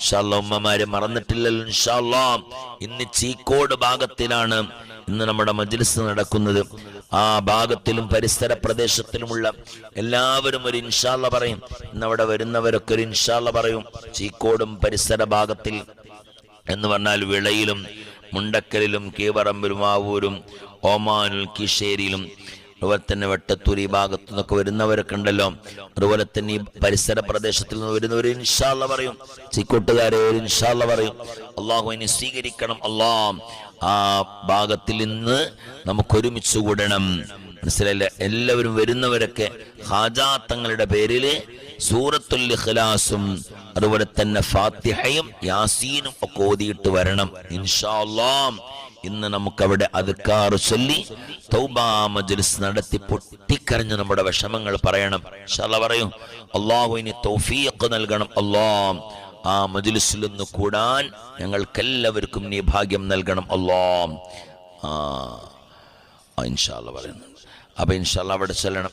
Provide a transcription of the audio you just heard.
ഇൻഷാല്ല മറന്നിട്ടില്ലല്ലോ ഇൻഷാല്ല ഇന്ന് ചീക്കോട് ഭാഗത്തിലാണ് ഇന്ന് നമ്മുടെ മജ്ലിസ് നടക്കുന്നത്. ആ ഭാഗത്തിലും പരിസര പ്രദേശത്തിലുമുള്ള എല്ലാവരും ഒരു ഇൻഷാല്ല പറയും. ഇന്ന് അവിടെ വരുന്നവരൊക്കെ ഒരു ഇൻഷാല്ല പറയും. ചീക്കോടും പരിസര ഭാഗത്തിൽ എന്ന് പറഞ്ഞാൽ വിളയിലും മുണ്ടക്കലിലും കീവറമ്പിലും ആവൂരും ഓമാനിൽ കിഷേരിയിലും അതുപോലെ തന്നെ വെട്ടത്തൂർ ഈ ഭാഗത്തു നിന്നൊക്കെ വരുന്നവരൊക്കെ ഉണ്ടല്ലോ. അതുപോലെ തന്നെ ഈ പരിസര പ്രദേശത്തിൽ നിന്ന് വരുന്നവർ ഇൻഷാല്ല പറയും. ചിക്കൂട്ടുകാരെ ഇൻഷാല്ല പറയും. അള്ളാഹു ഇനി സ്വീകരിക്കണം. അള്ളാ ആ ഭാഗത്തിൽ നിന്ന് നമുക്ക് ഒരുമിച്ച് കൂടണം. മനസ്സിലായില്ല? എല്ലാവരും വരുന്നവരൊക്കെ ഹാജാത്തങ്ങളുടെ പേരിൽ സൂറത്തുൽ ഇഖ്ലാസും അതുപോലെ തന്നെ ഫാത്തിഹയും യാസീനും ഒക്കെ ഓതിയിട്ട് വരണം. ഇൻഷാല്ലാം ഇന്ന് നമുക്കവിടെ അതുക്കാറ് ചൊല്ലി തൗബാ മജ്ലിസ് നടത്തി പൊട്ടിക്കരഞ്ഞ് നമ്മുടെ വിഷമങ്ങൾ പറയണം. അല്ലാഹ് പറയും അള്ളാഹു ഇനി തൗഫീഖ് നൽകണം അല്ലാഹ് ആ മജ്ലിസിൽ നിന്ന് കൂടാൻ ഞങ്ങൾക്കെല്ലാവർക്കും നീ ഭാഗ്യം നൽകണം അല്ലാഹ് ആ ഇൻഷാല്ല പറയുന്നുണ്ട് അപ്പൊ ഇൻഷാല്ല അവിടെ ചെല്ലണം.